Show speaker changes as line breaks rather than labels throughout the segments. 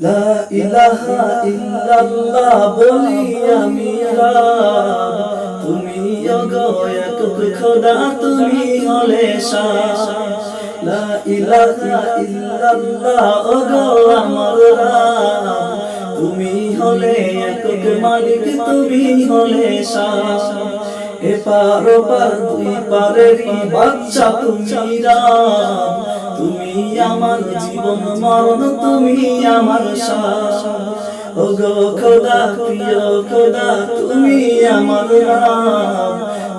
লা ইলাহা ইল্লাল্লাহ বলি আমি তুমি অগয়াত খোদা, তুমি হলে লা ইলাহা ইল্লাল্লাহ ওগো আমার তুমি হলে একক মালিক, তুমি হলে এপার ওপার দুই পারেরই বাচ্চা তুমি রাম। তুমি আমার জীবন মরণ, তুমি আমার শ্বাস ও গো খোদা, প্রিয় খোদা, তুমি আমার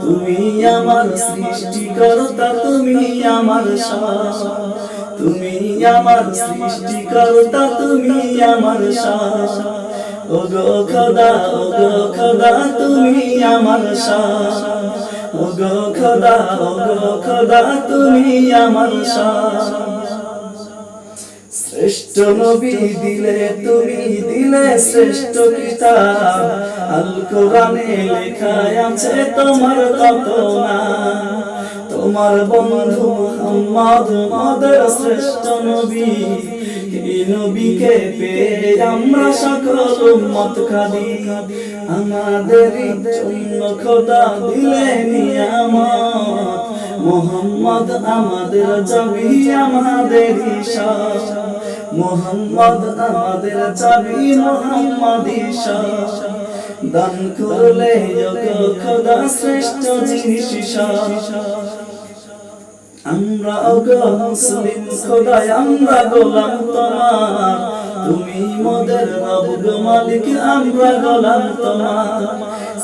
তুমি আমার সৃষ্টিকর্তা, তুমি আমার শ্বাস তুমি আমার সৃষ্টিকর্তা, তুমি আমার শ্বাস ও গো খোদা ও গো খোদা, তুমি আমার শ্বাস ও গো খোদা ও গো খোদা, তুমি আমার শ্রেষ্ঠ নবী দিলে তুমি দিলে শ্রেষ্ঠ কিতাব। আল কোরআনে লেখা আছে তোমার কত তোমার বন্ধু মোহাম্মদ মদের শ্রেষ্ঠ নবী। এই নবীকে পেয়ে আমরা সকল উম্মত খাদি। আমাদের জন্য খোদা দিলে নিয়ামত মোহাম্মদ আমাদের জবি আমাদের মোহাম্মদ আমাদের চাবি মোহাম্মদ দান করলে খোদা শ্রেষ্ঠ জিনিস আমরা মুসলিম খোদায়, আমরা গোলাম তোমার। তুমি মোদের গো মালিক, আমরা গোলাম তোমার।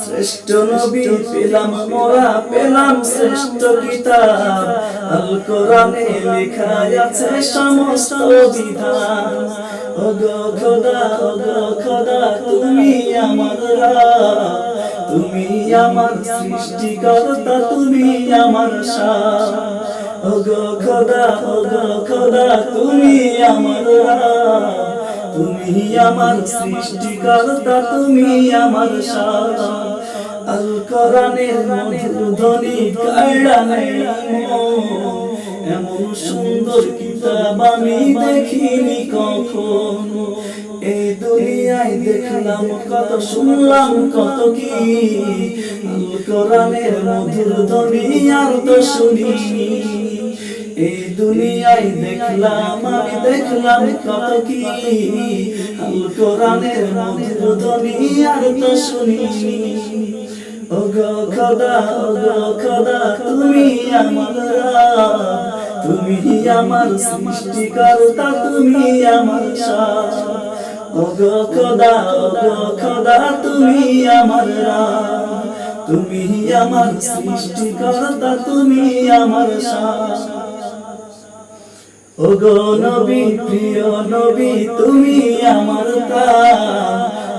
শ্রেষ্ঠ নবী পেলাম মোরা, পেলাম শ্রেষ্ঠ কিতাব। আল কোরআনে লেখা আছে সমস্ত বিধান। ওগো খোদা ওগো খোদা, তুমি আমার তুমি আমার সৃষ্টিকর্তা, তুমি আমার শাহ ওগো খোদা ওগো খোদা, তুমি আমার তুমি আমার সৃষ্টিকর্তা, তুমি আমার শাহ আল কোরআনের মধুর ধ্বনি কায়ড়া এমন সুন্দর কিতাব আমি দেখিনি কখনো। এই দুনিয়ায় দেখলাম, কত শুনলাম, কত কি। কোরআনের মধুর ধ্বনি আর তো শুনিনি। এই দুনিয়ায় দেখলাম, আমি দেখলাম কত কি। আল কোরআনের মধুর ধ্বনি আর তো শুনিনি। ওগো খোদা ওগো খোদা, তুমি আমার তুমি আমার সৃষ্টিকর্তা, তুমি আমার শাহ ওগো খোদা ওগো খোদা, তুমি আমার তুমি আমার সৃষ্টিকর্তা, তুমি আমার শাহ ওগো নবী, প্রিয় নবী, তুমি আমার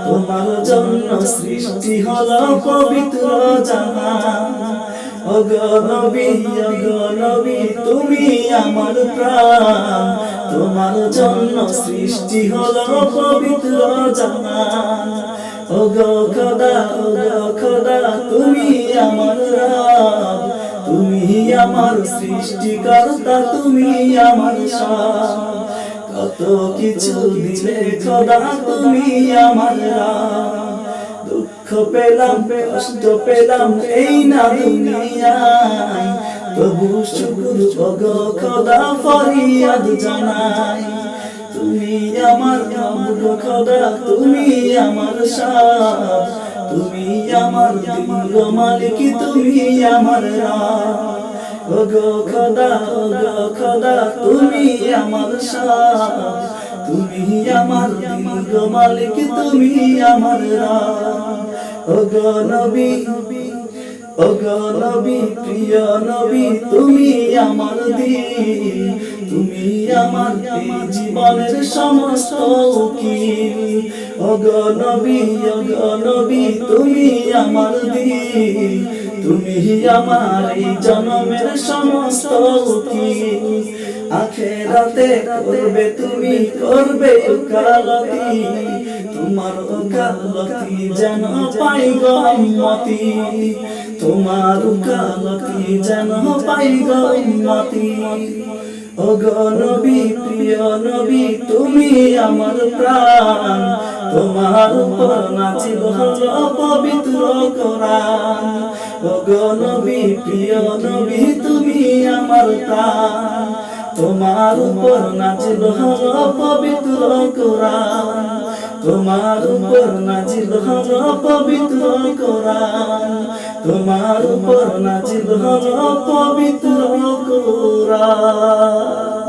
তোমার জন্য সৃষ্টি হলো পবিত্র জাহান ওগো নবী ওগো নবী, তুমি আমার প্রাণ। তোমার জন্য সৃষ্টি হলো পবিত্র ওগো খোদা ওগো খোদা, তুমি আমার রাব তুমি আমার সৃষ্টিকর্তা, তুমি আমার কত কিছু দিলে খোদা, তুমি আমার দুঃখ পেলাম, কষ্ট পেলাম, এই না দুনিয়ায়। তবু শুকুর ওগো খোদা, ফরিয়াদ জানাই। তুমি আমার রব খোদা, তুমি আমার শাহ তুমি আমার মালিক, তুমি আমার ওগো খোদা ওগো খোদা, তুমি আমার শাহ তুমি আমার দিল মালিক, তুমি আমার রাব ওগো নবী ওগো নবী, প্রিয় নবী, তুমি আমার দিন। তুমি আমার জীবনের সমস্ত উকিল। ওগো নবী ওগো নবী, তুমি আমার দিন। তুমি আমার এই জন্মের সমস্ত আখেরাতে করবে তুমি, করবে উকালতি তোমার উকালতি যেন পাই গম্মতি। তোমার উকালতি যেন পাই গম্মতি। ও গো নবী, প্রিয় নবী, তুমি আমার প্রাণ। তোমার উপর নাচিল হলো পবিত্র কোরআন। ও গো নবী, প্রিয় নবী, তুমি আমার প্রাণ। তোমার উপর নাচিল হলো পবিত্র কোরআন। তোমার উপর নাচিল হলো পবিত্র কোরআন। তোমার উপর নাচিল হলো পবিত্র কোরআন।